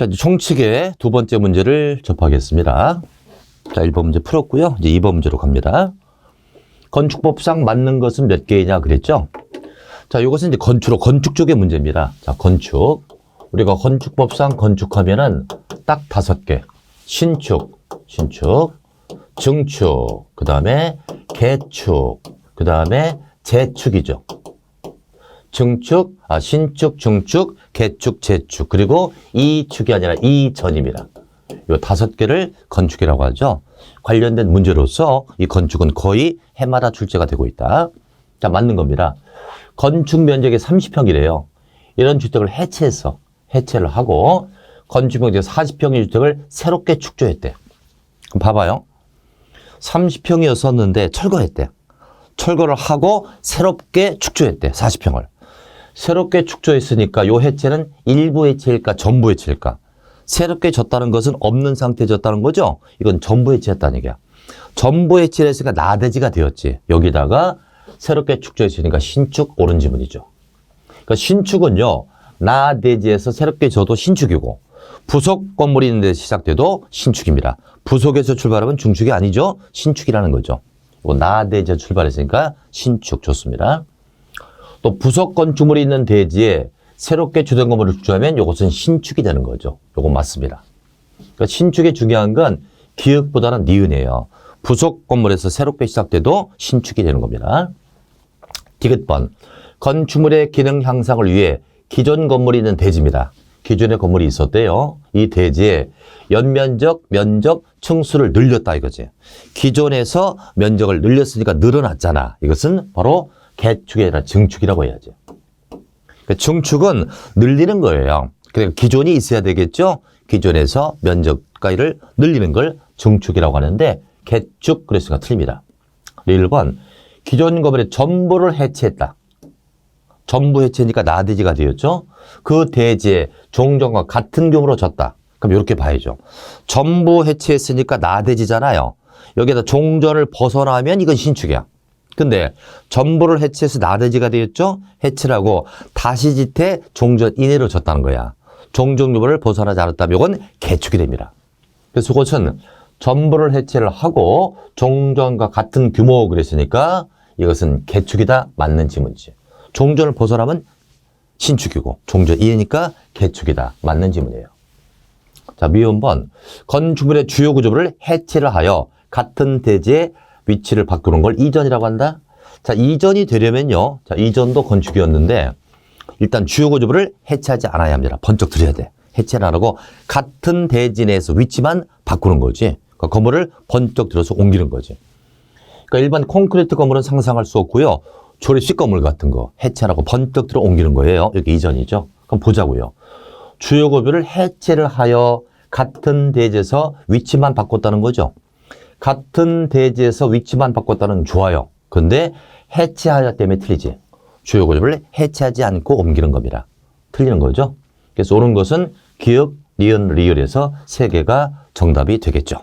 자, 이제 총칙의 두 번째 문제를 접하겠습니다. 자, 1번 문제 풀었고요. 이제 2번 문제로 갑니다. 건축법상 맞는 것은 몇 개이냐 그랬죠? 자, 이것은 이제 건축으로 건축 쪽의 문제입니다. 자, 건축. 우리가 건축법상 건축하면은 딱 다섯 개. 신축, 신축, 증축, 그 다음에 개축, 그 다음에 재축이죠. 증축, 아, 신축, 중축, 개축, 재축, 그리고 이축이 아니라 이전입니다. 이 다섯 개를 건축이라고 하죠. 관련된 문제로서 이 건축은 거의 해마다 출제가 되고 있다. 자, 맞는 겁니다. 건축 면적이 30평이래요. 이런 주택을 해체해서 해체를 하고 건축 면적 40평의 주택을 새롭게 축조했대. 그럼 봐봐요. 30평이었었는데 철거했대. 철거를 하고 새롭게 축조했대. 40평을. 새롭게 축조했으니까 요 해체는 일부 해체일까 전부 해체일까? 새롭게 졌다는 것은 없는 상태 졌다는 거죠? 이건 전부 해체했다는 얘기야. 전부 해체를 했으니까 나대지가 되었지. 여기다가 새롭게 축조했으니까 신축 옳은 지문이죠. 그러니까 신축은요. 나대지에서 새롭게 져도 신축이고 부속 건물이 있는데 시작돼도 신축입니다. 부속에서 출발하면 중축이 아니죠. 신축이라는 거죠. 뭐 나대지에 출발했으니까 신축 좋습니다. 또 부속 건축물이 있는 대지에 새롭게 주된 건물을 축조하면 이것은 신축이 되는 거죠. 이건 맞습니다. 그러니까 신축이 중요한 건 기역보다는 니은이에요. 부속 건물에서 새롭게 시작돼도 신축이 되는 겁니다. 디귿번 건축물의 기능 향상을 위해 기존 건물이 있는 대지입니다. 기존의 건물이 있었대요. 이 대지에 연면적, 면적, 층수를 늘렸다 이거지. 기존에서 면적을 늘렸으니까 늘어났잖아. 이것은 바로 개축이 아니라 증축이라고 해야지. 그러니까 증축은 늘리는 거예요. 그러니까 기존이 있어야 되겠죠. 기존에서 면적 가위를 늘리는 걸 증축이라고 하는데 개축 그랬으니까 틀립니다. 1번 기존 건물의 전부를 해체했다. 전부 해체니까 나대지가 되었죠. 그 대지에 종전과 같은 규모로 졌다. 그럼 이렇게 봐야죠. 전부 해체했으니까 나대지잖아요. 여기에다 종전을 벗어나면 이건 신축이야. 근데 전부를 해체해서 나대지가 되었죠. 해체를 하고 다시 짓해 종전 이내로 졌다는 거야. 종전 규모를 벗어나지 않았다면 이건 개축이 됩니다. 그래서 그것은 전부를 해체를 하고 종전과 같은 규모 그랬으니까 이것은 개축이다 맞는 지문이지. 종전을 벗어나면 신축이고 종전 이해니까 개축이다 맞는 지문이에요. 자, 미음 번 건축물의 주요 구조물을 해체를 하여 같은 대지의 위치를 바꾸는 걸 이전이라고 한다. 자, 이전이 되려면요. 자, 이전도 건축이었는데 일단 주요 구조물을 해체하지 않아야 합니다. 번쩍 들여야 돼. 해체를 안 하고 같은 대지 내에서 위치만 바꾸는 거지. 그러니까 건물을 번쩍 들어서 옮기는 거지. 그러니까 일반 콘크리트 건물은 상상할 수 없고요. 조립식 건물 같은 거 해체하고 번쩍 들어 옮기는 거예요. 여기 이전이죠. 그럼 보자고요. 주요 구조를 해체를 하여 같은 대지에서 위치만 바꿨다는 거죠. 같은 대지에서 위치만 바꿨다는 좋아요. 근데 해체하여 때문에 틀리지. 주요 구조를 해체하지 않고 옮기는 겁니다. 틀리는 거죠. 그래서 옳은 것은 기억, 리은, 리을에서 세 개가 정답이 되겠죠.